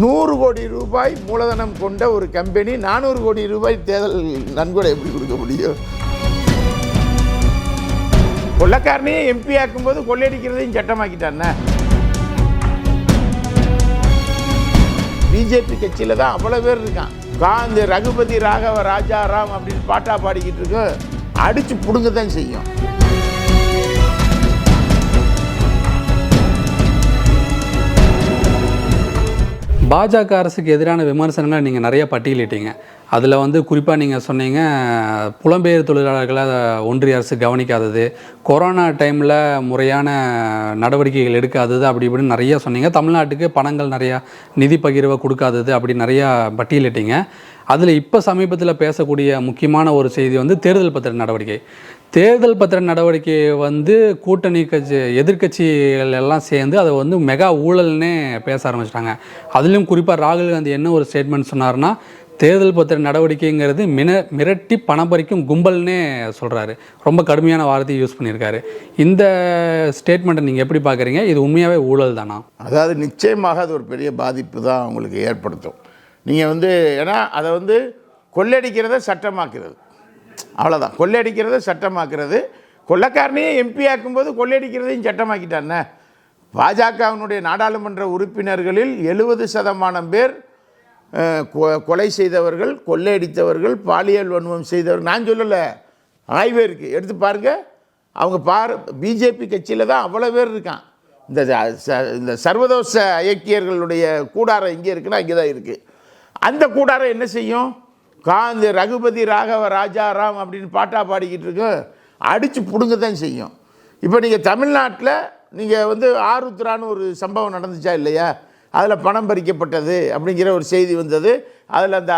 நூறு கோடி ரூபாய் மூலதனம் கொண்ட ஒரு கம்பெனி நானூறு கோடி ரூபாய் தேர்தல் நன்கொடை எப்படி கொடுக்க முடியும்? கொள்ளக்காரனையே எம்பி ஆக்கும்போது கொள்ளையடிக்கிறதையும் சட்டமாக்கிட்டான. பிஜேபி கட்சியில் தான் அவ்வளோ பேர் இருக்கான். காந்தி ரகுபதி ராகவ ராஜாராம் அப்படின்னு பாட்டா பாடிக்கிட்டு இருக்கு. அடித்து பிடுங்க தான் செய்யும். பாஜக அரசுக்கு எதிரான விமர்சனங்களை நீங்கள் நிறைய பட்டியலிட்டீங்க. அதில் வந்து குறிப்பாக நீங்கள் சொன்னீங்க புலம்பெயர் தொழிலாளர்களை ஒன்றிய அரசு கவனிக்காதது கொரோனா டைமில் முறையான நடவடிக்கைகள் எடுக்காதது அப்படி இப்படின்னு நிறைய சொன்னீங்க. தமிழ்நாட்டுக்கு பணங்கள் நிறையா நிதி பகிர்வை கொடுக்காதது அப்படி நிறையா பட்டியலிட்டீங்க. அதில் இப்போ சமீபத்தில் பேசக்கூடிய முக்கியமான ஒரு செய்தி வந்து தேர்தல் பத்திர நடவடிக்கை. தேர்தல் பத்திர நடவடிக்கை வந்து கூட்டணி கட்சி எதிர்க்கட்சிகள் எல்லாம் சேர்ந்து அதை வந்து மெகா ஊழல்னே பேச ஆரம்பிச்சிட்டாங்க. அதுலேயும் குறிப்பாக ராகுல் காந்தி என்ன ஒரு ஸ்டேட்மெண்ட் சொன்னார்னா தேர்தல் பத்திர நடவடிக்கைங்கிறது மின மிரட்டி பணம் பறிக்கும் கும்பல்னே சொல்கிறாரு ரொம்ப கடுமையான வார்த்தையை யூஸ் பண்ணியிருக்காரு. இந்த ஸ்டேட்மெண்ட்டை நீங்கள் எப்படி பார்க்குறீங்க இது உண்மையாகவே ஊழல் தானா அதாவது நிச்சயமாக அது ஒரு பெரிய பாதிப்பு தான் அவங்களுக்கு ஏற்படுத்தும். நீங்கள் வந்து ஏன்னா அதை வந்து கொள்ளையடிக்கிறத சட்டமாக்குறது. அவ்வளோதான் கொள்ளையடிக்கிறத சட்டமாக்குறது. கொள்ளக்காரனையும் எம்பி ஆக்கும்போது கொள்ளையடிக்கிறதையும் சட்டமாக்கிட்டானே. பாஜகவினுடைய நாடாளுமன்ற உறுப்பினர்களில் எழுபது சதமானம் பேர் கொ- கொலை செய்தவர்கள் கொள்ளையடித்தவர்கள் பாலியல் வன்மம் செய்தவர்கள். நான் சொல்லலை. ஆய்வே இருக்குது எடுத்து பாருங்கள் அவங்க பார் பிஜேபி கட்சியில் தான் அவ்வளோ பேர் இருக்கான். இந்த ச- இந்த சர்வதோஷ ஐக்கியர்களுடைய கூடாரம் எங்கே இருக்குன்னா இங்கே தான் இருக்குது அந்த கூடாரம் என்ன செய்யும்? காந்தி ரகுபதி ராகவ ராஜா ராம் அப்படின்னு பாட்டா பாடிக்கிட்டு இருக்கு. அடித்து பிடுங்க தான் செய்யும். இப்போ நீங்கள் தமிழ்நாட்டில் நீங்கள் வந்து ஆருத்ரான்னு ஒரு சம்பவம் நடந்துச்சா இல்லையா? அதில் பணம் பறிக்கப்பட்டது அப்படிங்கிற ஒரு செய்தி வந்தது. அதில் அந்த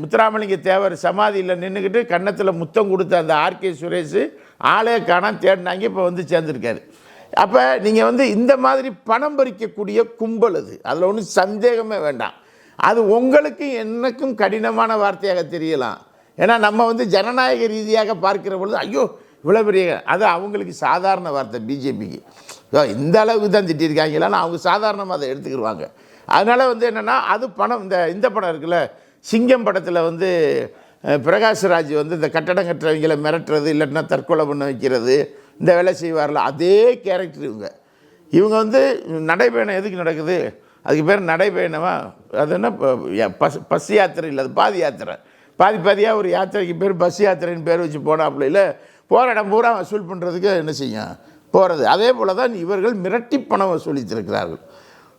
முத்துராமலிங்க தேவர் சமாதியில் நின்றுக்கிட்டு கன்னத்தில் முத்தம் கொடுத்த அந்த ஆர்கே சுரேஷ் ஆளே காணாம தேடினாங்க இப்போ வந்து சேர்ந்துருக்காரு. அப்போ நீங்கள் வந்து இந்த மாதிரி பணம் பறிக்கக்கூடிய கும்பல் அது. அதில் ஒன்றும் சந்தேகமே வேண்டாம். அது உங்களுக்கு எனக்கும் கடினமான வார்த்தையாக தெரியலாம். ஏன்னா நம்ம வந்து ஜனநாயக ரீதியாக பார்க்கிற பொழுது ஐயோ இவ்வளோ பெரிய அது அவங்களுக்கு சாதாரண வார்த்தை பிஜேபிக்கு. இந்த அளவுக்கு தான் திட்டிருக்காங்களான்னு அவங்க சாதாரணமாக அதை எடுத்துக்கிடுவாங்க அதனால் வந்து என்னென்னா அது பணம் இந்த இந்த படம் இருக்குல்ல சிங்கம் படத்தில் வந்து பிரகாஷ்ராஜ் வந்து இந்த கட்டடம் கட்டுறவங்களை மிரட்டுறது இல்லைன்னா தற்கொலை பண்ண வைக்கிறது இந்த வேலை செய்வார்ல அதே கேரக்டர் இவங்க. இவங்க வந்து நடைபயணம் எதுக்கு நடக்குது? அதுக்கு பேர் நடைபயணமா அது என்ன ப- பஸ் பஸ் யாத்திரை இல்லை அது பாதி யாத்திரை. பாதி பாதியாக ஒரு யாத்திரைக்கு பேர் பஸ் யாத்திரைன்னு பேர் வச்சு போனாப்புல இல்லை போகிற இடம் பூரா வசூல் பண்ணுறதுக்கு என்ன செய்யும்? போகிறது அதே போல் தான் இவர்கள் மிரட்டி பணம் வசூலித்திருக்கிறார்கள்.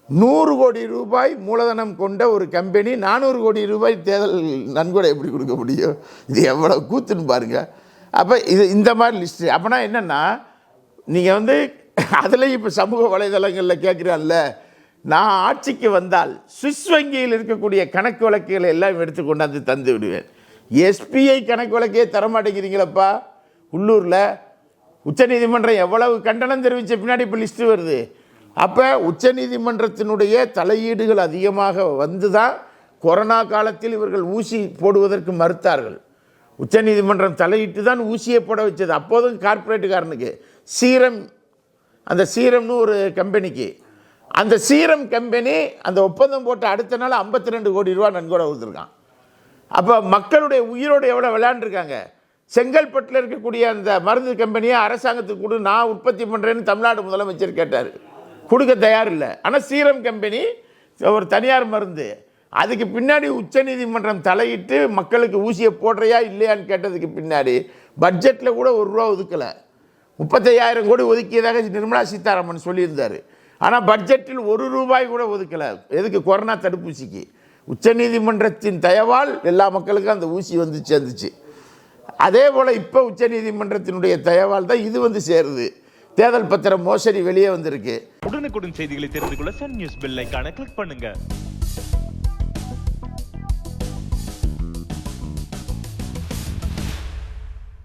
நூறு கோடி ரூபாய் மூலதனம் கொண்ட ஒரு கம்பெனி நானூறு கோடி ரூபாய் தேர்தல் நன்கொடை எப்படி கொடுக்க முடியும்? இது எவ்வளோ கூத்துன்னு பாருங்கள் அப்போ இது இந்த மாதிரி லிஸ்ட்டு அப்போனா என்னென்னா நீங்கள் வந்து அதுலேயும் இப்போ சமூக வலைதளங்களில் கேட்குறான்ல நான் ஆட்சிக்கு வந்தால் சுவிஸ் வங்கியில் இருக்கக்கூடிய கணக்கு வழக்குகளை எல்லாம் எடுத்து கொண்டாந்து தந்து விடுவேன். எஸ்பிஐ கணக்கு வழக்கே தரமாட்டேங்கிறீங்களப்பா உள்ளூரில் உச்சநீதிமன்றம் எவ்வளவு கண்டனம் தெரிவித்த பின்னாடி இப்போ லிஸ்ட்டு வருது. அப்போ உச்சநீதிமன்றத்தினுடைய தலையீடுகள் அதிகமாக வந்து தான் கொரோனா காலத்தில் இவர்கள் ஊசி போடுவதற்கு மறுத்தார்கள். உச்சநீதிமன்றம் தலையிட்டு தான் ஊசியை போட வச்சது. அப்போதும் கார்ப்பரேட்டுக்காரனுக்கு சீரம் அந்த சீரம்னு ஒரு கம்பெனிக்கு அந்த சீரம் கம்பெனி அந்த ஒப்பந்தம் போட்ட அடுத்த நாள் 52 ரெண்டு கோடி ரூபா நன்கொடை கொடுத்துருக்கான். அப்போ மக்களுடைய உயிரோடு எவ்வளோ விளையாண்டுருக்காங்க? செங்கல்பட்டில் இருக்கக்கூடிய அந்த மருந்து கம்பெனியை அரசாங்கத்துக்கு கொடு நான் உற்பத்தி பண்ணுறேன்னு தமிழ்நாடு முதலமைச்சர் கேட்டார். கொடுக்க தயார் இல்லை. ஆனால் சீரம் கம்பெனி ஒரு தனியார் மருந்து அதுக்கு பின்னாடி உச்சநீதிமன்றம் தலையிட்டு மக்களுக்கு ஊசியை போடுறியா இல்லையான்னு கேட்டதுக்கு பின்னாடி பட்ஜெட்டில் கூட ஒரு ரூபா ஒதுக்கலை. முப்பத்தையாயிரம் கோடி ஒதுக்கியதாக நிர்மலா சீதாராமன் சொல்லியிருந்தார். ஆனால் பட்ஜெட்டில் ஒரு ரூபாய் கூட ஒதுக்கலை. எதுக்கு? கொரோனா தடுப்பூசிக்கு. உச்சநீதிமன்றத்தின் தயவால் எல்லா மக்களுக்கும் அந்த ஊசி வந்து சேர்ந்துச்சு அதே போல் இப்போ உச்சநீதிமன்றத்தினுடைய தயவால் தான் இது வந்து சேருது. தேர்தல் பத்திரம் மோசடி வெளியே வந்திருக்கு. உடனுக்குடன் செய்திகளை தெரிந்து கொள்ள சன் நியூஸ் பெல் ஐகானை கிளிக் பண்ணுங்கள்